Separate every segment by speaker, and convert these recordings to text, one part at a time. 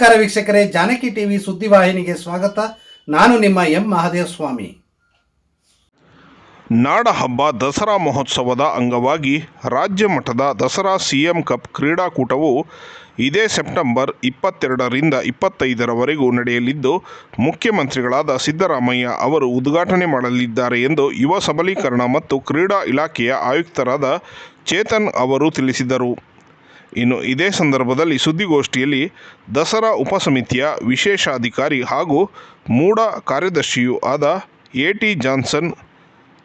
Speaker 1: ನಮಸ್ಕಾರ ವೀಕ್ಷಕರೇ, ಜಾನಕಿ ಟಿವಿ ಸುದ್ದಿವಾಹಿನಿಗೆ ಸ್ವಾಗತ. ನಾನು ನಿಮ್ಮ ಎಂ ಮಹಾದೇವ ಸ್ವಾಮಿ
Speaker 2: ನಾಡಹಬ್ಬ ದಸರಾ ಮಹೋತ್ಸವದ ಅಂಗವಾಗಿ ರಾಜ್ಯ ಮಟ್ಟದ ದಸರಾ ಸಿಎಂ ಕಪ್ ಕ್ರೀಡಾಕೂಟವು ಇದೇ ಸೆಪ್ಟೆಂಬರ್ ಇಪ್ಪತ್ತೆರಡರಿಂದ ಇಪ್ಪತ್ತೈದರವರೆಗೂ ನಡೆಯಲಿದ್ದು, ಮುಖ್ಯಮಂತ್ರಿಗಳಾದ ಸಿದ್ದರಾಮಯ್ಯ ಅವರು ಉದ್ಘಾಟನೆ ಮಾಡಲಿದ್ದಾರೆ ಎಂದು ಯುವ ಸಬಲೀಕರಣ ಮತ್ತು ಕ್ರೀಡಾ ಇಲಾಖೆಯ ಆಯುಕ್ತರಾದ ಚೇತನ್ ಅವರು ತಿಳಿಸಿದರು. ಇನ್ನು ಇದೇ ಸಂದರ್ಭದಲ್ಲಿ ಸುದ್ದಿಗೋಷ್ಠಿಯಲ್ಲಿ ದಸರಾ ಉಪಸಮಿತಿಯ ವಿಶೇಷಾಧಿಕಾರಿ ಹಾಗೂ ಮೂಡ ಕಾರ್ಯದರ್ಶಿಯೂ ಆದ ಎ ಟಿ ಜಾನ್ಸನ್,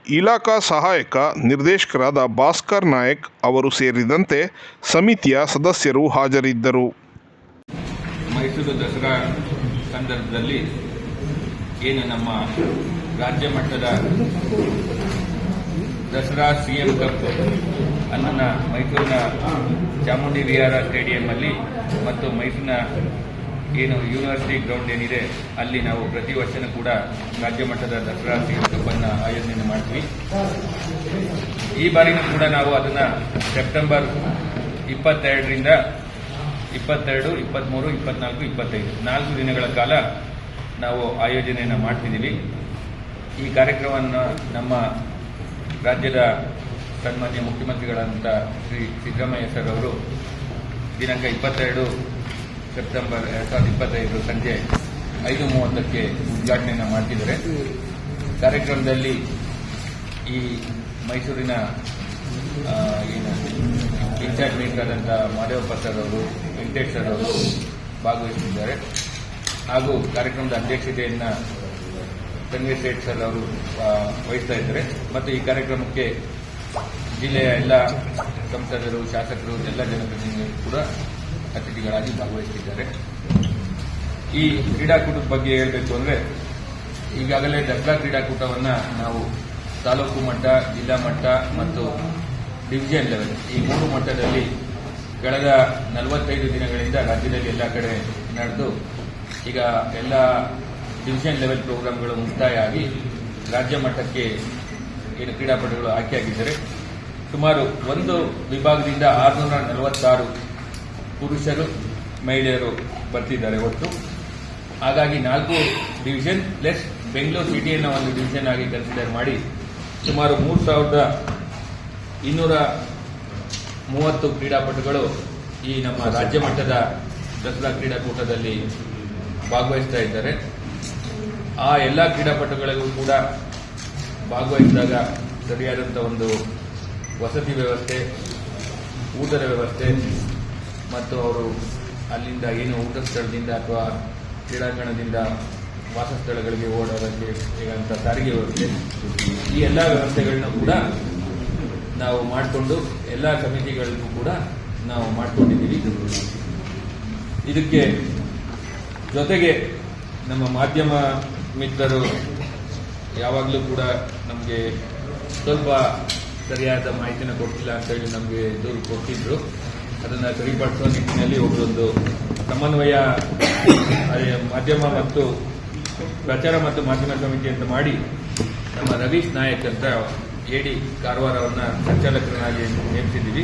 Speaker 2: ಇಲಾಖಾ ಸಹಾಯಕ ನಿರ್ದೇಶಕರಾದ ಭಾಸ್ಕರ್ ನಾಯಕ್ ಅವರು ಸೇರಿದಂತೆ ಸಮಿತಿಯ ಸದಸ್ಯರು ಹಾಜರಿದ್ದರು.
Speaker 3: ಮೈಸೂರು ದಸರಾ ಸಂದರ್ಭದಲ್ಲಿ ಏನು ನಮ್ಮ ರಾಜ್ಯ ಮಟ್ಟದ ದಸರಾ ಸಿಎಂ ಕಪ್ ಅನ್ನ ಮೈಸೂರಿನ ಚಾಮುಂಡಿ ವಿಹಾರ ಸ್ಟೇಡಿಯಂನಲ್ಲಿ ಮತ್ತು ಮೈಸೂರಿನ ಏನು ಯೂನಿವರ್ಸಿಟಿ ಗ್ರೌಂಡ್ ಏನಿದೆ, ಅಲ್ಲಿ ನಾವು ಪ್ರತಿ ವರ್ಷನೂ ಕೂಡ ರಾಜ್ಯ ಮಟ್ಟದ ದಸರಾ ಸಿಎಂ ಕಪ್ ಅನ್ನು ಆಯೋಜನೆ ಮಾಡ್ತೀವಿ. ಈ ಬಾರಿನೂ ಕೂಡ ನಾವು ಅದನ್ನು ಸೆಪ್ಟೆಂಬರ್ ಇಪ್ಪತ್ತೆರಡರಿಂದ ಇಪ್ಪತ್ತೆರಡು ಇಪ್ಪತ್ತ್ಮೂರು ಇಪ್ಪತ್ನಾಲ್ಕು, ಇಪ್ಪತ್ತೈದು, ನಾಲ್ಕು ದಿನಗಳ ಕಾಲ ನಾವು ಆಯೋಜನೆಯನ್ನು ಮಾಡ್ತಿದ್ದೀವಿ. ಈ ಕಾರ್ಯಕ್ರಮವನ್ನು ನಮ್ಮ ರಾಜ್ಯದ ಸನ್ಮಾನ್ಯ ಮುಖ್ಯಮಂತ್ರಿಗಳಾದಂಥ ಶ್ರೀ ಸಿದ್ದರಾಮಯ್ಯ ಸರ್ ಅವರು ದಿನಾಂಕ ಇಪ್ಪತ್ತೆರಡು ಸೆಪ್ಟೆಂಬರ್ ಎರಡು ಸಾವಿರದ ಇಪ್ಪತ್ತೈದು ಸಂಜೆ ಐದು ಮೂವತ್ತಕ್ಕೆ ಉದ್ಘಾಟನೆಯನ್ನು ಮಾಡ್ತಿದ್ದಾರೆ. ಕಾರ್ಯಕ್ರಮದಲ್ಲಿ ಈ ಮೈಸೂರಿನ ಇನ್ಚಾರ್ಜ್ ಮಿನಿಸ್ಟರ್ ಆದಂತಹ ಮಾದೇವಪ್ಪ ಸರ್ ಅವರು, ವೆಂಕಟೇಶ್ ಸರ್ ಅವರು ಭಾಗವಹಿಸಿದ್ದಾರೆ. ಹಾಗೂ ಕಾರ್ಯಕ್ರಮದ ಅಧ್ಯಕ್ಷತೆಯನ್ನು ಸೇಠ್ ಸರ್ ಅವರು ವಹಿಸ್ತಾ ಇದ್ದಾರೆ. ಮತ್ತು ಈ ಕಾರ್ಯಕ್ರಮಕ್ಕೆ ಜಿಲ್ಲೆಯ ಎಲ್ಲ ಸಂಸದರು, ಶಾಸಕರು, ಎಲ್ಲ ಜನಪ್ರತಿನಿಧಿಗಳು ಕೂಡ ಅತಿಥಿಗಳಾಗಿ ಭಾಗವಹಿಸಿದ್ದಾರೆ ಈ ಕ್ರೀಡಾಕೂಟದ ಬಗ್ಗೆ ಹೇಳಬೇಕು ಅಂದರೆ, ಈಗಾಗಲೇ ದಸರಾ ಕ್ರೀಡಾಕೂಟವನ್ನು ನಾವು ತಾಲೂಕು ಮಟ್ಟ, ಜಿಲ್ಲಾ ಮಟ್ಟ ಮತ್ತು ಡಿವಿಷನ್ ಲೆವೆಲ್ ಈ ಮೂರು ಮಟ್ಟದಲ್ಲಿ ಕಳೆದ ನಲವತ್ತೈದು ದಿನಗಳಿಂದ ರಾಜ್ಯದಲ್ಲಿ ಎಲ್ಲ ಕಡೆ ನಡೆದು ಈಗ ಎಲ್ಲ ಡಿವಿಷನ್ ಲೆವೆಲ್ ಪ್ರೋಗ್ರಾಂಗಳು ಮುಕ್ತಾಯ ಆಗಿ ರಾಜ್ಯ ಮಟ್ಟಕ್ಕೆ ಏನು ಕ್ರೀಡಾಪಟುಗಳು ಆಯ್ಕೆಯಾಗಿದ್ದಾರೆ. ಸುಮಾರು ಒಂದು ವಿಭಾಗದಿಂದ ಆರುನೂರ ನಲವತ್ತಾರು ಪುರುಷರು, ಮಹಿಳೆಯರು ಬರ್ತಿದ್ದಾರೆ ಒಟ್ಟು. ಹಾಗಾಗಿ ನಾಲ್ಕು ಡಿವಿಷನ್ ಪ್ಲಸ್ ಬೆಂಗಳೂರು ಸಿಟಿಯನ್ನು ಒಂದು ಡಿವಿಷನ್ ಆಗಿ ಕನ್ಸಿಡರ್ ಮಾಡಿ ಸುಮಾರು ಮೂರು ಸಾವಿರದ ಇನ್ನೂರ ಮೂವತ್ತು ಕ್ರೀಡಾಪಟುಗಳು ಈ ನಮ್ಮ ರಾಜ್ಯ ಮಟ್ಟದ ದಸರಾ ಕ್ರೀಡಾಕೂಟದಲ್ಲಿ ಭಾಗವಹಿಸ್ತಾ ಇದ್ದಾರೆ. ಆ ಎಲ್ಲ ಕ್ರೀಡಾಪಟುಗಳಿಗೂ ಕೂಡ ಭಾಗವಹಿಸಿದಾಗ ಸರಿಯಾದಂಥ ಒಂದು ವಸತಿ ವ್ಯವಸ್ಥೆ, ಊಟದ ವ್ಯವಸ್ಥೆ ಮತ್ತು ಅವರು ಅಲ್ಲಿಂದ ಏನು ಊಟ ಸ್ಥಳದಿಂದ ಅಥವಾ ಕ್ರೀಡಾಂಗಣದಿಂದ ವಾಸಸ್ಥಳಗಳಿಗೆ ಓಡೋದಕ್ಕೆ ಈಗಂತ ಸಾರಿಗೆ ವ್ಯವಸ್ಥೆ. ಈ ಎಲ್ಲ ವ್ಯವಸ್ಥೆಗಳನ್ನ ಕೂಡ ನಾವು ಮಾಡಿಕೊಂಡು ಎಲ್ಲ ಸಮಿತಿಗಳಿಗೂ ಕೂಡ ನಾವು ಮಾಡಿಕೊಂಡಿದ್ದೀವಿ. ಇದಕ್ಕೆ ಜೊತೆಗೆ ನಮ್ಮ ಮಾಧ್ಯಮ ಮಿತ್ರರು ಯಾವಾಗಲೂ ಕೂಡ ನಮಗೆ ಸ್ವಲ್ಪ ಸರಿಯಾದ ಮಾಹಿತಿನ ಕೊಡ್ತಿಲ್ಲ ಅಂತ ಹೇಳಿ ನಮಗೆ ದೂರು ಕೊಟ್ಟಿದ್ರು. ಅದನ್ನು ಸರಿಪಡಿಸುವ ನಿಟ್ಟಿನಲ್ಲಿ ಒಬ್ಬರೊಂದು ಸಮನ್ವಯ ಮಾಧ್ಯಮ ಮತ್ತು ಪ್ರಚಾರ ಮತ್ತು ಮಾಧ್ಯಮ ಸಮಿತಿ ಅಂತ ಮಾಡಿ ನಮ್ಮ ರವೀಶ್ ನಾಯಕ್ ಅಂತ ಎಡಿ ಕಾರವಾರವನ್ನು ಸಂಚಾಲಕರನ್ನಾಗಿ ನೇಮಿಸಿದ್ದೀವಿ.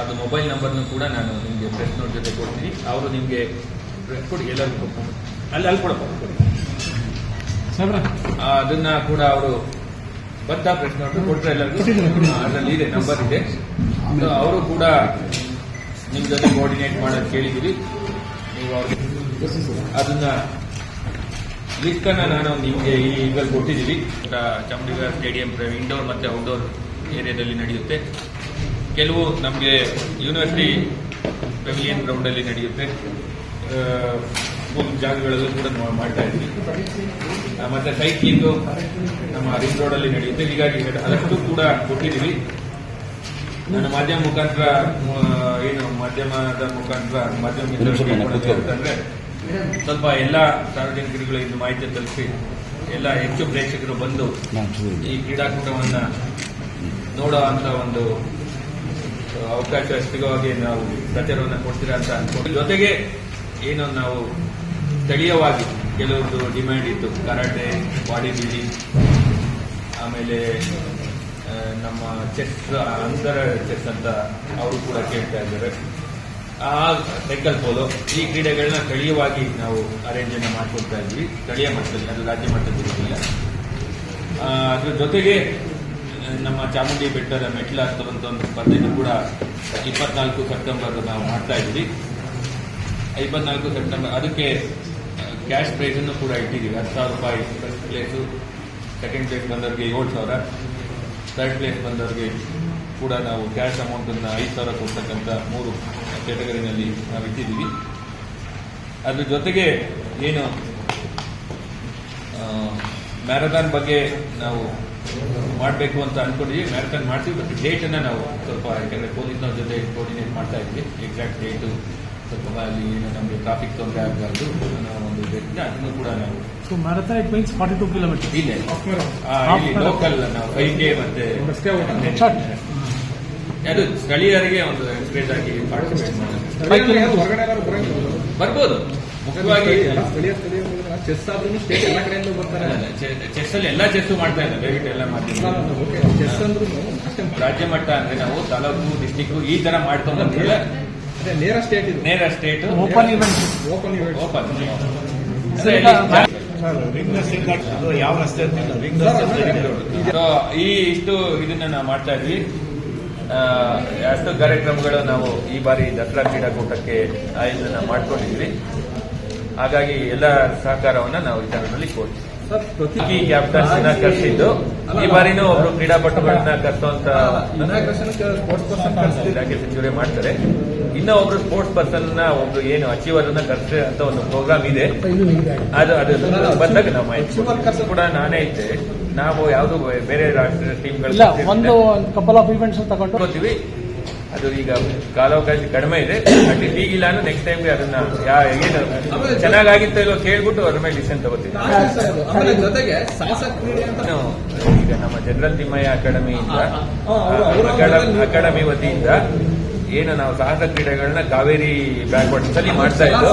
Speaker 3: ಅದು ಮೊಬೈಲ್ ನಂಬರ್ನು ಕೂಡ ನಾನು ನಿಮಗೆ ಪ್ರೆಸ್ ನೋಟ್ ಜೊತೆ ಕೊಡ್ತೀನಿ. ಅವರು ನಿಮಗೆ ಕೊಡಿ ಎಲ್ಲರಿಗೂ. ಅಲ್ಲಿ ಅಲ್ಲಿ ಕೊಡಪ್ಪ. ಅದನ್ನ ಕೂಡ ಅವರು ಬದ್ಧ ಪ್ರಶ್ನೆ ಕೊಟ್ಟರೆ ಎಲ್ಲರಿಗೂ. ಅದರಲ್ಲಿ ಇದೆ ನಂಬರ್ ಇದೆ. ಅವರು ಕೂಡ ನಿಮ್ ಜೊತೆ ಕೋಆರ್ಡಿನೇಟ್ ಮಾಡೋದು ಕೇಳಿದ್ದೀವಿ ನೀವು ಅವ್ರಿಗೆ ಅದನ್ನ ಲಿಸ್ಟ್ ಅನ್ನ ನಾನು ನಿಮಗೆ ಈ ಇದ್ರಲ್ಲಿ ಕೊಟ್ಟಿದ್ದೀವಿ ಚಾಮುಂಡಿಗಾರ್ ಸ್ಟೇಡಿಯಂ ಇಂಡೋರ್ ಮತ್ತೆ ಔಟ್ಡೋರ್ ಏರಿಯಾದಲ್ಲಿ ನಡೆಯುತ್ತೆ. ಕೆಲವು ನಮಗೆ ಯೂನಿವರ್ಸಿಟಿ ಪೆವಿಲಿಯನ್ ಗ್ರೌಂಡ್ ಅಲ್ಲಿ ನಡೆಯುತ್ತೆ. ಮೂರು ಜಾಗಗಳಲ್ಲೂ ಕೂಡ ಮಾಡ್ತಾ ಇದ್ವಿ. ಮತ್ತೆ ಸೈಕ್ಲಿಂಗ್ ನಮ್ಮ ರಿಂಗ್ ರೋಡ್ ಅಲ್ಲಿ ನಡೆಯುತ್ತೆ. ಹೀಗಾಗಿ ಅದಕ್ಕೂ ಕೂಡ ಕೊಟ್ಟಿದ್ವಿ ನನ್ನ ಮಾಧ್ಯಮ ಮುಖಾಂತರ ಏನು ಮಾಧ್ಯಮದ ಮುಖಾಂತರ ಮಾಧ್ಯಮ ಅಂತಂದ್ರೆ ಸ್ವಲ್ಪ ಎಲ್ಲ ಸಾರ್ವಜನಿಕರುಗಳು ಇದು ಮಾಹಿತಿ ತಲುಪಿ ಎಲ್ಲ ಹೆಚ್ಚು ಪ್ರೇಕ್ಷಕರು ಬಂದು ಈ ಕ್ರೀಡಾಕೂಟವನ್ನ ನೋಡೋ ಅಂತ ಒಂದು ಅವಕಾಶ ಸಿಗೋ ಹಾಗೆ ನಾವು ಪ್ರಚಾರವನ್ನು ಕೊಡ್ತೀರಾ ಅಂತ ಅನ್ಕೊಂಡು ಜೊತೆಗೆ ಏನು ನಾವು ಸ್ಥಳೀಯವಾಗಿ ಕೆಲವೊಂದು ಡಿಮ್ಯಾಂಡ್ ಇತ್ತು. ಕರಾಟೆ ಬಾಡಿ ಬಿಲ್ಡಿಂಗ್ ಆಮೇಲೆ ನಮ್ಮ ಚೆಸ್ ಅಂತರ ಚೆಸ್ ಅಂತ ಅವರು ಕೂಡ ಕೇಳ್ತಾ ಇದ್ದಾರೆ. ಆ ಸೈಕಲ್ ಪೋಲೋ ಈ ಕ್ರೀಡೆಗಳನ್ನ ಸ್ಥಳೀಯವಾಗಿ ನಾವು ಅರೇಂಜ್ ಅನ್ನ ಮಾಡ್ಕೊಳ್ತಾ ಇದ್ವಿ. ಸ್ಥಳೀಯ ಮಟ್ಟದಲ್ಲಿ, ಅದು ರಾಜ್ಯ ಮಟ್ಟದಲ್ಲಿ ಅದ್ರ ಜೊತೆಗೆ ನಮ್ಮ ಚಾಮುಂಡಿ ಬೆಟ್ಟದ ಮೆಟ್ಲ ಹತ್ತುವಂತ ಒಂದು ಸ್ಪರ್ಧೆಯನ್ನು ಕೂಡ ಇಪ್ಪತ್ನಾಲ್ಕು ಸೆಪ್ಟೆಂಬರ್ ನಾವು ಮಾಡ್ತಾ ಇದ್ವಿ. ಇಪ್ಪತ್ನಾಲ್ಕು ಸೆಪ್ಟೆಂಬರ್, ಅದಕ್ಕೆ ಕ್ಯಾಶ್ ಪ್ರೈಸನ್ನು ಕೂಡ ಇಟ್ಟಿದ್ದೀವಿ. ಹತ್ತು ಸಾವಿರ ರೂಪಾಯಿ. ಫಸ್ಟ್ ಪ್ಲೇಸು ಸೆಕೆಂಡ್ ಪ್ಲೇಸ್ ಬಂದವರಿಗೆ ಏಳು ಸಾವಿರ. ಥರ್ಡ್ ಪ್ಲೇಸ್ ಬಂದವ್ರಿಗೆ ಕೂಡ ನಾವು ಕ್ಯಾಶ್ ಅಮೌಂಟನ್ನು ಐದು ಸಾವಿರ ಕೊಡ್ತಕ್ಕಂಥ ಮೂರು ಕ್ಯಾಟಗರಿನಲ್ಲಿ ನಾವು ಇಟ್ಟಿದ್ದೀವಿ. ಅದ್ರ ಜೊತೆಗೆ ಏನು ಮ್ಯಾರಥಾನ್ ಬಗ್ಗೆ ನಾವು ಮಾಡಬೇಕು ಅಂತ ಅನ್ಕೊಂಡಿದ್ವಿ. ಮ್ಯಾರಥಾನ್ ಮಾಡ್ತೀವಿ ಬಟ್ ಡೇಟನ್ನು ನಾವು ಸ್ವಲ್ಪ, ಯಾಕಂದರೆ ಪೊಲೀಸ್ನವ್ರ ಜೊತೆ ಕೋರ್ಡಿನೇಟ್ ಮಾಡ್ತಾ ಇದ್ವಿ. ಎಕ್ಸಾಕ್ಟ್ ಡೇಟು ಸ್ವಲ್ಪ ಅಲ್ಲಿ ಏನು ನಮಗೆ ಟ್ರಾಫಿಕ್ ತೊಂದರೆ ಆಗಬಾರ್ದು. ಅನ್ನೋ ಡೇಟ್ನ ಅದನ್ನು ಕೂಡ ನಾವು.
Speaker 4: So it means means 42 kilometers.
Speaker 3: ಇಲ್ಲೇ ಲೋಕಲ್ ನಾವು ಫೈವ್ ಕೆ ಮತ್ತೆ. ಅದು. ಸ್ಥಳೀಯರಿಗೆ ಒಂದು ಎನ್ಕರೇಜ್ ಆಗಿ ಪಾರ್ಟಿಸಿಪೇಟ್ ಹೊರಗಡೆ ಬರ್ಬೋದು. ಮುಖ್ಯವಾಗಿ
Speaker 5: ಚೆಸ್ ಆದ್ರೂ ಸ್ಟೇಟ್ ಎಲ್ಲ ಕಡೆಯಿಂದ ಬರ್ತಾರೆ.
Speaker 3: ಚೆಸ್ ಅಲ್ಲಿ ಎಲ್ಲಾ ಚೆಸ್ ಮಾಡ್ತಾ ಇದ್ದಾರೆ ಬೇರೆ ಎಲ್ಲ ಮಾಡ್ತೀವಿ
Speaker 5: ಚೆಸ್ ಅಂದ್ರೂ ಅಷ್ಟೇ
Speaker 3: ರಾಜ್ಯ ಮಟ್ಟ ಅಂದ್ರೆ ನಾವು ತಾಲೂಕು ಡಿಸ್ಟಿಕ್ ಈ ತರ
Speaker 5: ಮಾಡ್ತಾ ನೇರ ಸ್ಟೇಟ್ ಇದು.
Speaker 3: ನೇರ state
Speaker 5: open event
Speaker 3: open
Speaker 4: event
Speaker 3: open. ಈ ಇಷ್ಟು ಇದನ್ನ ನಾವು ಮಾಡ್ತಾ ಇದ್ವಿ. ಅಷ್ಟು ಕಾರ್ಯಕ್ರಮಗಳು ನಾವು ಈ ಬಾರಿ ದಸರಾ ಕ್ರೀಡಾಕೂಟಕ್ಕೆ ಆಯೋಜನೆ ಮಾಡ್ಕೊಂಡಿದ್ವಿ. ಹಾಗಾಗಿ ಎಲ್ಲ ಸಹಕಾರವನ್ನ ನಾವು ಈ
Speaker 5: ಪ್ರತಿ
Speaker 3: ಈ ಕ್ಯಾಪ್ಟನ್ಸ್ ಕರೆಸಿದ್ದು ಈ ಬಾರಿನೂ ಒಬ್ರು ಕ್ರೀಡಾಪಟುಗಳನ್ನ ಕರೆಸುವಂತ ಇಲಾಖೆ ಸಚಿವರೇ ಮಾಡ್ತಾರೆ. ಇನ್ನ ಒಬ್ರು ಸ್ಪೋರ್ಟ್ಸ್ ಪರ್ಸನ್ನ ಒಬ್ರು ಏನು ಅಚೀವರ್ ಅನ್ನ ಕರೆಸ ಅಂತ ಒಂದು ಪ್ರೋಗ್ರಾಮ್ ಇದೆ. ಅದು ಅದು ಬಂದಾಗ ನಾವು ಮಾಹಿತಿ ಕೂಡ ನಾನೇ ಇದ್ದೆ. ನಾವು ಯಾವುದು ಬೇರೆ ರಾಷ್ಟ್ರೀಯ
Speaker 4: ಇಲ್ಲ ಒಂದು
Speaker 3: ಟೀಮ್ಗಳು
Speaker 4: ಕಪಲ್ ಆಫ್ ಇವೆಂಟ್ಸ್ ತಗೊಂಡು
Speaker 3: ಅದು ಈಗ ಕಾಲಾವಕಾಶ ಕಡಿಮೆ ಇದೆ. ಅಟ್ಲೀಸ್ಟ್ ಈಗಿಲ್ಲ ಅಂದ್ರೆ ನೆಕ್ಸ್ಟ್ ಟೈಮ್ಗೆ ಅದನ್ನ ಯಾ ಏನು ಚೆನ್ನಾಗಿತ್ತು ಇಲ್ಲೋ ಕೇಳ್ಬಿಟ್ಟು ಅದ್ರ ಮೇಲೆ ಡಿಸಿಷನ್ ತಗೋತೀವಿ.
Speaker 5: ಜೊತೆಗೆ
Speaker 3: ಈಗ ನಮ್ಮ ಜನರಲ್ ತಿಮ್ಮಯ್ಯ ಅಕಾಡೆಮಿಯಿಂದ ಅಕಾಡೆಮಿ ವತಿಯಿಂದ ಏನು ನಾವು ಸಾಹಸ ಕ್ರೀಡೆಗಳನ್ನ ಕಾವೇರಿ ಬ್ಯಾಕ್ವರ್ಡ್ಸ್ ಅಲ್ಲಿ ಮಾಡ್ತಾ ಇದ್ದು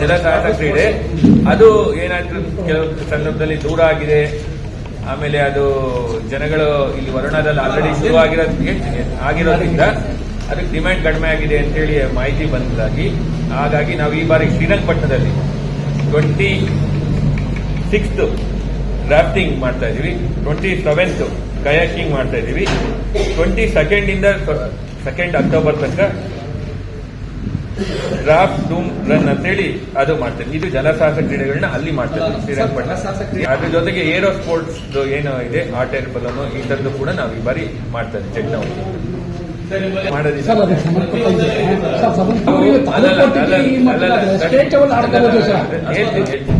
Speaker 5: ಜಲ ಸಾಹಸ ಕ್ರೀಡೆ
Speaker 3: ಅದು ಏನಾಯ್ತು ಕೆಲವು ಸಂದರ್ಭದಲ್ಲಿ ದೂರ ಆಗಿದೆ. ಆಮೇಲೆ ಅದು ಜನಗಳು ಇಲ್ಲಿ ವರುಣದಲ್ಲಿ ಆಲ್ರೆಡಿ ಶುರು ಆಗಿರೋದ್ರಿಂದ ಅದಕ್ಕೆ ಡಿಮ್ಯಾಂಡ್ ಕಡಿಮೆ ಆಗಿದೆ ಅಂತೇಳಿ ಮಾಹಿತಿ ಬಂದಾಗಿ ಹಾಗಾಗಿ ನಾವು ಈ ಬಾರಿ ಶ್ರೀರಂಗಪಟ್ಟಣದಲ್ಲಿ ಟ್ವೆಂಟಿ ಸಿಕ್ಸ್ತ್ ರಾಫ್ಟಿಂಗ್ ಮಾಡ್ತಾ ಇದೀವಿ ಟ್ವೆಂಟಿ ಸೆವೆಂತ್ ಕಯಾಕಿಂಗ್ ಮಾಡ್ತಾ ಇದೀವಿ ಟ್ವೆಂಟಿ ಸೆಕೆಂಡ್ ಇಂದ ಸೆಕೆಂಡ್ ಅಕ್ಟೋಬರ್ ತನಕ ಡ್ರಾಫ್ಟ್ ಡೂಮ್ ರನ್ ಅಂತೇಳಿ ಅದು ಮಾಡ್ತೇವೆ. ಇದು ಜಲಸಾಹಸ ಕ್ರೀಡೆಗಳನ್ನ ಅಲ್ಲಿ ಮಾಡ್ತೇವೆ ಶ್ರೀರಂಗಪಟ್ಟಣ. ಅದ್ರ ಜೊತೆಗೆ ಏರೋ ಸ್ಪೋರ್ಟ್ಸ್ ಏನು ಇದೆ ಆಟ ಏರ್ ಬಲೂನು ಈ ಥರದ್ದು ಕೂಡ ನಾವು ಈ ಬಾರಿ ಮಾಡ್ತೇವೆ ಚೆಕ್ ಚೆಕ್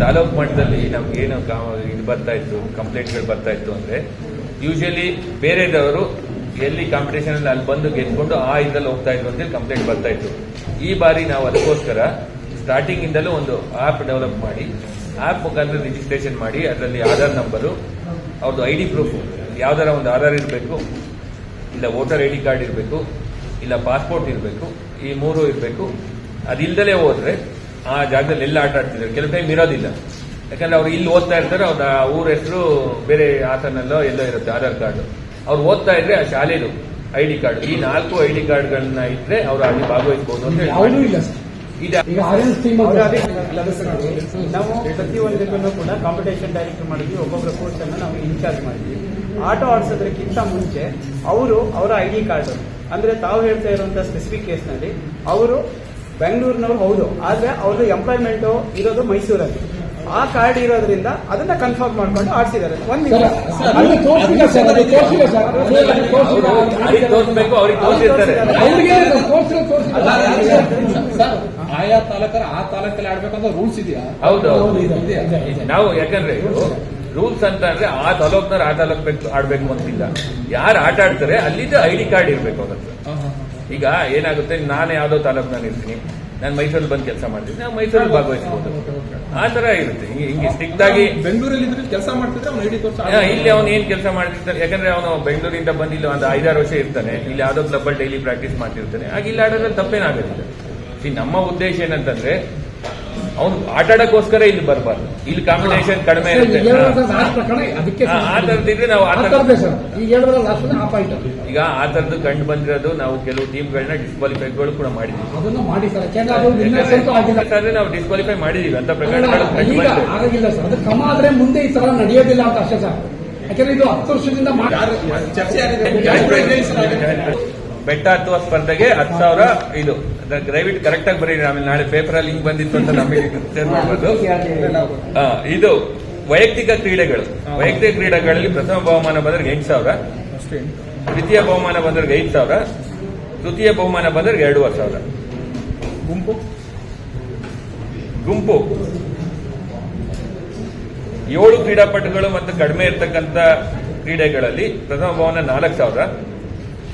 Speaker 4: ತಾಲೂಕು. ಮಟ್ಟದಲ್ಲಿ
Speaker 3: ನಮ್ಗೆ ಏನು ಇದು ಬರ್ತಾ ಇತ್ತು? ಕಂಪ್ಲೇಂಟ್ಗಳು ಬರ್ತಾ ಇತ್ತು ಅಂದ್ರೆ ಯೂಶಲಿ ಬೇರೆದವರು ಎಲ್ಲಿ ಕಾಂಪಿಟೇಷನ್ ಅಲ್ಲಿ ಅಲ್ಲಿ ಬಂದು ಗೆದ್ಕೊಂಡು ಆ ಇದ್ರಲ್ಲಿ ಹೋಗ್ತಾ ಇದ್ರು ಅಂತೇಳಿ ಕಂಪ್ಲೇಂಟ್ ಬರ್ತಾ ಇತ್ತು. ಈ ಬಾರಿ ನಾವು ಅದಕ್ಕೋಸ್ಕರ ಸ್ಟಾರ್ಟಿಂಗ್ ಇಂದಲೂ ಒಂದು ಆಪ್ ಡೆವಲಪ್ ಮಾಡಿ ಆಪ್ ಮುಖಾಂತರ ರಿಜಿಸ್ಟ್ರೇಷನ್ ಮಾಡಿ ಅದರಲ್ಲಿ ಆಧಾರ್ ನಂಬರು ಅವ್ರದ್ದು ಐ ಡಿ ಪ್ರೂಫ್ ಯಾವ್ದಾರ ಒಂದು ಆಧಾರ್ ಇರಬೇಕು ಇಲ್ಲ ವೋಟರ್ ಐ ಡಿ ಕಾರ್ಡ್ ಇರಬೇಕು ಇಲ್ಲ ಪಾಸ್ಪೋರ್ಟ್ ಇರಬೇಕು ಈ ಮೂರು ಇರಬೇಕು. ಅದಿಲ್ದಲೇ ಹೋದ್ರೆ ಆ ಜಾಗದಲ್ಲಿ ಎಲ್ಲ ಆಟ ಆಡ್ತಿದ್ದಾರೆ? ಕೆಲವು ಟೈಮ್ ಇರೋದಿಲ್ಲ. ಯಾಕಂದ್ರೆ ಅವ್ರು ಇಲ್ಲಿ ಓದ್ತಾ ಇರ್ತಾರೆ ಅವ್ರ ಊರ ಹೆಸರು ಬೇರೆ ಆತನಲ್ಲೋ ಎಲ್ಲೋ ಇರುತ್ತೆ ಆಧಾರ್ ಕಾರ್ಡ್. ಅವ್ರು ಓದ್ತಾ ಇದ್ರೆ ಆ ಶಾಲೆದು ಐ ಡಿ ಕಾರ್ಡ್ ಈ ನಾಲ್ಕು ಐ ಡಿ ಕಾರ್ಡ್ಗಳನ್ನ ಇದ್ರೆ ಅವರು ಅಲ್ಲಿ ಭಾಗವಹಿಸಬಹುದು ಅಂತ ಹೇಳಿ
Speaker 6: ನಾವು ಪ್ರತಿಯೊಂದಕ್ಕೂ ಕೂಡ ಕಾಂಪಿಟೇಷನ್ ಡೈರೆಕ್ಟರ್ ಮಾಡಿದ್ವಿ ಒಬ್ಬೊಬ್ಬರ ಕೋರ್ಸ್ ಅನ್ನು ನಾವು ಇನ್ಚಾರ್ಜ್ ಮಾಡಿದ್ವಿ. ಆಟೋ ಆಡಿಸೋದಕ್ಕಿಂತ ಮುಂಚೆ ಅವರು ಅವರ ಐ ಡಿ ಕಾರ್ಡ್ ಅಂದ್ರೆ ತಾವು ಹೇಳ್ತಾ ಇರುವಂತಹ ಸ್ಪೆಸಿಫಿಕ್ ಕೇಸ್ನಲ್ಲಿ ಅವರು ಬೆಂಗಳೂರಿನವ್ರು ಹೌದು ಆದ್ರೆ ಅವ್ರದ್ದು ಎಂಪ್ಲಾಯ್ಮೆಂಟ್ ಇರೋದು ಮೈಸೂರಲ್ಲಿ. ಆ ಕಾರ್ಡ್ ಇರೋದ್ರಿಂದ ಅದನ್ನ ಕನ್ಫರ್ಮ್ ಮಾಡ್ಕೊಂಡು ಆಡ್ಸಿದ್ದಾರೆ. ಒಂದು
Speaker 4: ಸರ್ ಅಲ್ಲಿ ತೋರಿಸಿಲ್ಲ ಸರ್ ಅದು ತೋರಿಸಿಲ್ಲ ಸರ್. ಅಲ್ಲಿ ತೋರಿಸಿಲ್ಲ.
Speaker 3: ಅವ್ರಿಗೆ ತೋರಿಸಿರ್ತಾರೆ.
Speaker 4: ಅವ್ರಿಗೆ ತೋರಿಸಿಲ್ಲ. ತೋರಿಸಿಲ್ಲ
Speaker 5: ಸರ್ ಆಯಾ ತಾಲೂಕರ ಆ ತಾಲೂಕಲ್ಲಿ ಆಡ್ಬೇಕಂತ ರೂಲ್ಸ್ ಇದೆಯಾ?
Speaker 3: ಹೌದು. ನಾವು ಯಾಕಂದ್ರೆ ರೂಲ್ಸ್ ಅಂತ ಅಂದ್ರೆ ಆ ತಾಲೂಕ್ನವ್ರು ಆ ತಾಲೂಕ್ ಬೇಕು ಆಡ್ಬೇಕು ಅಂತಿಲ್ಲ. ಯಾರು ಆಟ ಆಡ್ತಾರೆ ಅಲ್ಲಿದ್ದ ಐ ಡಿ ಕಾರ್ಡ್ ಇರ್ಬೇಕು ಅವ್ರ ಈಗ ಏನಾಗುತ್ತೆ ನಾನು ಯಾವ್ದೋ ತಾಲೂಕ್ನಲ್ಲಿ ಇರ್ತೀನಿ ನಾನು ಮೈಸೂರಲ್ಲಿ ಬಂದು ಕೆಲಸ ಮಾಡ್ತೀನಿ. ನಾವು ಮೈಸೂರಲ್ಲಿ ಭಾಗವಹಿಸಬಹುದು ಆ ತರ ಇರುತ್ತೆ. ಹಿಂಗೆ ಹಿಂಗೆ ಸ್ಟ್ರಿಕ್ಟ್ ಆಗಿ
Speaker 5: ಬೆಂಗಳೂರಲ್ಲಿ ಇದ್ರೆ ಕೆಲಸ ಮಾಡ್ತಿದ್ರೆ ಅವ್ನು ಐಡಿ ತೋರ್ಸ
Speaker 3: ಇಲ್ಲಿ ಅವನು ಏನ್ ಕೆಲಸ ಮಾಡ್ತಿರ್ತಾನೆ? ಯಾಕಂದ್ರೆ ಅವನು ಬೆಂಗಳೂರಿಂದ ಬಂದಿಲ್ಲ ಒಂದು ಐದಾರು ವರ್ಷ ಇರ್ತಾನೆ. ಇಲ್ಲಿ ಯಾವ್ದೋ ಕ್ಲಬ್ ಅಲ್ಲಿ ಡೈಲಿ ಪ್ರಾಕ್ಟೀಸ್ ಮಾಡ್ತಿರ್ತಾನೆ. ಆಗ ಇಲ್ಲಿ ಆಡೋದ್ರಲ್ಲಿ ತಪ್ಪೇನಾಗುತ್ತೆ ಈ ನಮ್ಮ ಉದ್ದೇಶ ಏನಂತಂದ್ರೆ ಅವ್ನು ಆಟ ಆಡಕ್ಕೋಸ್ಕರ ಇಲ್ಲಿ ಬರಬಾರ್ದು. ಇಲ್ಲಿ ಕಾಂಬಿನೇಷನ್ ಕಡಿಮೆ ಇರುತ್ತೆ.
Speaker 4: ಆ
Speaker 3: ನಾವು ಆ
Speaker 4: ಈಗ ಆ ಪಾಯಿಂಟ್
Speaker 3: ಈಗ ಆ ತರದ್ದು ಕಂಡು ಬಂದಿರೋದು ನಾವು ಕೆಲವು ಟೀಮ್ಗಳನ್ನ ಡಿಸ್ಕ್ವಾಲಿಫೈಗಳು ಕೂಡ ಮಾಡಿದ್ವಿ ನಾವು ಡಿಸ್ಕ್ವಾಲಿಫೈ ಮಾಡಿದೀವಿ ಅಂತ
Speaker 4: ಪ್ರಕರಣ ಮುಂದೆ ಈ ತರ ನಡೆಯೋದಿಲ್ಲ ಅಂತ ಅಷ್ಟೇ ಸರ್. ಯಾಕಂದ್ರೆ ಇದು ಹತ್ತು ವರ್ಷದಿಂದ
Speaker 3: ಬೆಟ್ಟ ಹತ್ತುವ ಸ್ಪರ್ಧೆಗೆ ಹತ್ತು ಸಾವಿರ ಇದು. ದಯವಿಟ್ಟು ಕರೆಕ್ಟ್ ಆಗಿ ಬರೀರಿ. ಆಮೇಲೆ ನಾಳೆ ಪೇಪರ್ ಅಲ್ಲಿ ಹಿಂಗ್ ಬಂದಿತ್ತು ಅಂತ ನಮಗೆ ಇದು ವೈಯಕ್ತಿಕ ಕ್ರೀಡೆಗಳು. ವೈಯಕ್ತಿಕ ಕ್ರೀಡೆಗಳಲ್ಲಿ ಪ್ರಥಮ ಬಹುಮಾನ ಬಂದ್ರೆ ಎಂಟು ಸಾವಿರ. ದ್ವಿತೀಯ ಬಹುಮಾನ ಬಂದ್ರೆ ಐದು ಸಾವಿರ. ತೃತೀಯ ಬಹುಮಾನ ಬಂದ್ರೆ ಎರಡೂವರೆ ಸಾವಿರ.
Speaker 5: ಗುಂಪು?
Speaker 3: ಗುಂಪು. ಏಳು ಕ್ರೀಡಾಪಟುಗಳು ಮತ್ತು ಕಡಿಮೆ ಇರತಕ್ಕಂಥ ಕ್ರೀಡೆಗಳಲ್ಲಿ ಪ್ರಥಮ ಭವನ ನಾಲ್ಕು ಸಾವಿರ.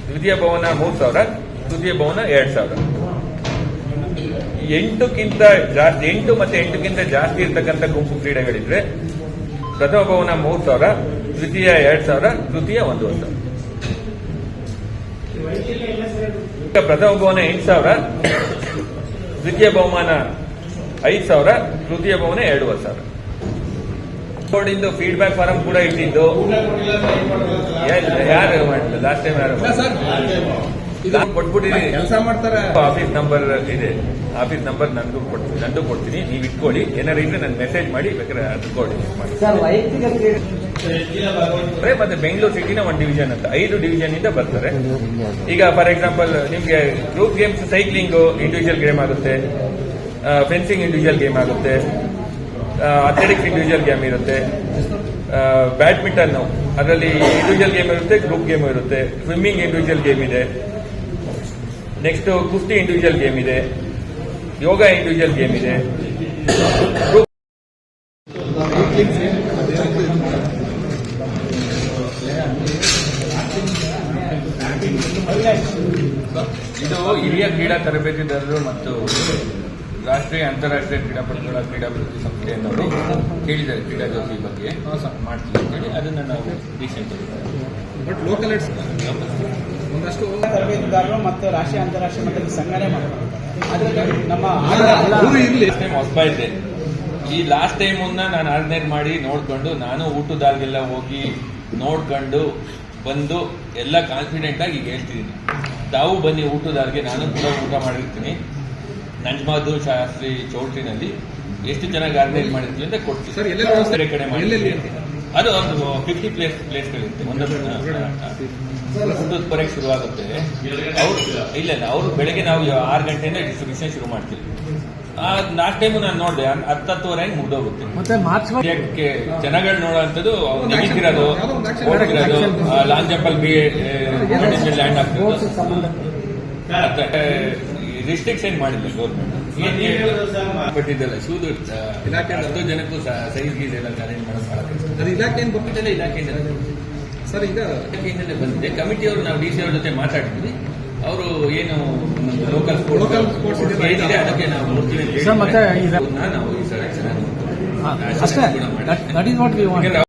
Speaker 3: ದ್ವಿತೀಯ ಭವನ ಮೂರು ಸಾವಿರ. ತೃತೀಯ ಭವನ ಎರಡು ಸಾವಿರ. ಎಂಟಕ್ಕಿಂತ ಜಾಸ್ತಿ ಎಂಟು ಮತ್ತೆ ಎಂಟಕ್ಕಿಂತ ಜಾಸ್ತಿ ಇರ್ತಕ್ಕಂಥ ಗುಂಪು ಕ್ರೀಡೆಗಳಿದ್ರೆ ಪ್ರಥಮ ಭವನ ಮೂರು ಸಾವಿರ ದ್ವಿತೀಯ ಎರಡು ಸಾವಿರ ತೃತೀಯ ಒಂದೂವರೆ ಸಾವಿರ ಈಗ ಪ್ರಥಮ ಭವನ ಎಂಟು ಸಾವಿರ ದ್ವಿತೀಯ ಬಹುಮಾನ ಐದು ಸಾವಿರ ತೃತೀಯ ಬಹುಮಾನ ಎರಡೂವರೆ ಸಾವಿರ. ಬೋರ್ಡಿಂದು ಫೀಡ್ಬ್ಯಾಕ್ ಫಾರಂ ಕೂಡ ಇಟ್ಟಿದ್ದು. ಯಾರು ಮಾಡಿಲ್ಲ ಲಾಸ್ಟ್ ಟೈಮ್ ಯಾರು ಕೊಟ್ಬಿಟ್ಟಿದ್ದೀನಿ
Speaker 5: ಕೆಲಸ ಮಾಡ್ತಾರೆ.
Speaker 3: ಆಫೀಸ್ ನಂಬರ್ ಇದೆ. ಆಫೀಸ್ ನಂಬರ್ ನನಗೂ ಕೊಡ್ತೀನಿ ನಂದು ಕೊಡ್ತೀನಿ. ನೀವು ಇಟ್ಕೊಳ್ಳಿ. ಏನಾರು ಇದ್ರೆ ನನ್ಗೆ ಮೆಸೇಜ್ ಮಾಡಿ ಬೇಕಾದ್ರೆ ಅದು ಕೊಡಿ ಮಾಡಿ. ಮತ್ತೆ ಬೆಂಗಳೂರು ಸಿಟಿನ ಒಂದು ಡಿವಿಷನ್ ಅಂತ. ಐದು ಡಿವಿಷನ್ ಇಂದ ಬರ್ತಾರೆ. ಈಗ ಫಾರ್ ಎಕ್ಸಾಂಪಲ್ ನಿಮ್ಗೆ group games cycling individual game ಆಗುತ್ತೆ. ಫೆನ್ಸಿಂಗ್ ಇಂಡಿವಿಜುವಲ್ ಗೇಮ್ ಆಗುತ್ತೆ. ಅಥ್ಲೆಟಿಕ್ಸ್ ಇಂಡಿವಿಜುವಲ್ ಗೇಮ್ ಇರುತ್ತೆ. ಬ್ಯಾಡ್ಮಿಂಟನ್ ಅದರಲ್ಲಿ ಇಂಡಿವಿಜುವಲ್ ಗೇಮ್ ಇರುತ್ತೆ ಗ್ರೂಪ್ ಗೇಮ್ ಇರುತ್ತೆ. ಸ್ವಿಮ್ಮಿಂಗ್ ಇಂಡಿವಿಜುವಲ್ ಗೇಮ್ ಇದೆ. ನೆಕ್ಸ್ಟ್ ಕುಸ್ತಿ ಇಂಡಿವಿಜುವಲ್ ಗೇಮ್ ಇದೆ. ಯೋಗ ಇಂಡಿವಿಜುವಲ್ ಗೇಮ್ ಇದೆ. ಇದು ಹಿರಿಯ ಕ್ರೀಡಾ ತರಬೇತಿದಾರರು ಮತ್ತು ರಾಷ್ಟ್ರೀಯ ಅಂತಾರಾಷ್ಟ್ರೀಯ ಕ್ರೀಡಾಪಟುಗಳ ಕ್ರೀಡಾಭಿವೃದ್ಧಿ ಸಂಸ್ಥೆ ಅನ್ನೋರು ಕೇಳಿದ್ದಾರೆ. ಕ್ರೀಡಾ ಜ್ಯೋತಿ ಬಗ್ಗೆ ಮಾಡ್ತೀವಿ ಅಂತೇಳಿ ಅದನ್ನು ನಾವು ರೀಸೆಂಟ್
Speaker 5: ಬಟ್ ಲೋಕಲ್ ಇಟ್ಸ್ ಒಂದಷ್ಟು
Speaker 6: ತರಬೇತಿದಾರರು ಮತ್ತು ರಾಷ್ಟ್ರೀಯ ಅಂತಾರಾಷ್ಟ್ರೀಯ ಮಟ್ಟದಲ್ಲಿ ಸಂಘಟನೆ ಮಾಡ್ತಾರೆ. ಅದರಲ್ಲಿ ನಮ್ಮ
Speaker 3: ಹೊಸಬ ಇದ್ದೆ. ಈ ಲಾಸ್ಟ್ ಟೈಮ್ ನಾನು ಆರ್ಗನೈಸ್ ಮಾಡಿ ನೋಡ್ಕೊಂಡು ನಾನು ಊಟದಾಗೆಲ್ಲ ಹೋಗಿ ನೋಡ್ಕೊಂಡು ಬಂದು ಎಲ್ಲ ಕಾನ್ಫಿಡೆಂಟ್ ಆಗಿ ಈಗ ಹೇಳ್ತಿದ್ದೀನಿ. ತಾವು ಬನ್ನಿ ಊಟದಾರ್ಗೆ ನಾನು ಕೂಡ ಊಟ ಮಾಡಿರ್ತೀನಿ. ನಂಜಮಾದು ಶಾಸ್ತ್ರಿ ಚೌಟ್ರಿನಲ್ಲಿ ಎಷ್ಟು ಚೆನ್ನಾಗಿ ಆರ್ಗನೈಸ್ ಮಾಡಿರ್ತೀವಿ ಅಂತ ಕೊಡ್ತೀವಿ.
Speaker 5: ಸರ್, ಎಲ್ಲ ವ್ಯವಸ್ಥೆ-
Speaker 3: ಕಡೆ
Speaker 5: ಎಲ್ಲೆಲ್ಲಿ?
Speaker 3: ಅದು ಒಂದು ಫಿಫ್ಟಿ ಪ್ಲೇಸ್ ಪ್ಲೇಸ್ಗಳಿರುತ್ತೆ ಒಂದೊಂದು ಊಟದ ಪರೀಕ್ಷೆ ಶುರುವಾಗುತ್ತೆ. ಅವ್ರು ಇಲ್ಲ ಇಲ್ಲ ಅವರು ಬೆಳಗ್ಗೆ ನಾವು ಆರು ಗಂಟೆಯಿಂದ ಡಿಸ್ಟ್ರಿಬ್ಯೂಷನ್ ಶುರು ಮಾಡ್ತೀವಿ. ನಾಲ್ಕು ಟೈಮು ನಾನು ನೋಡಿದೆ ಹತ್ತು ಹತ್ತುವರೆ ಮುಗ್ದೋಗುತ್ತೆ.
Speaker 4: ಮತ್ತೆ ಮಾರ್ಚ್
Speaker 3: ಜನಗಳು ನೋಡುವಂಥದ್ದು ನಿಂತಿರೋದು
Speaker 5: ಓಡಿರೋದು ಒಂದು
Speaker 3: ಲಾಂಗ್ ಜಂಪಲ್ ಬಿ ಲ್ಯಾಂಡ್ ಆಗ್ತಿರೋದು ರಿಸ್ಟ್ರಿಕ್ಷನ್ ಮಾಡಿದ್ವಿ ಗೌರ್ಮೆಂಟ್ ಬಟ್ ಇದೆಲ್ಲ ಶೂದು
Speaker 5: ಇಲಾಖೆ
Speaker 3: ಹತ್ತು ಜನಕ್ಕೂ ಸೈಜ್ ಗೀಸ್ ಎಲ್ಲ ಅರೇಂಜ್ ಮಾಡೋದು
Speaker 5: ಅದು ಇಲಾಖೆ ಏನು ಬರ್ತಿದೆ
Speaker 3: ಇದೆಲ್ಲ ಇಲಾಖೆಯಿಂದ
Speaker 5: ಸರ್ ಈಗ
Speaker 3: ಇಲಾಖೆಯಿಂದಲೇ ಬಂದಿದೆ. ಕಮಿಟಿಯವರು ನಾವು ಡಿ ಸಿ ಅವ್ರ ಜೊತೆ ಮಾತಾಡಿದ್ವಿ. ಅವರು ಏನು ಲೋಕಲ್
Speaker 5: sports ಇದೆ.
Speaker 3: ಏನಿದೆ ಅದಕ್ಕೆ ನಾವು ನೋಡ್ತೀವಿ ನಾವು ಈ ಸರ್ ಚೆನ್ನಾಗಿ
Speaker 4: ಅಷ್ಟೇ. That is what we want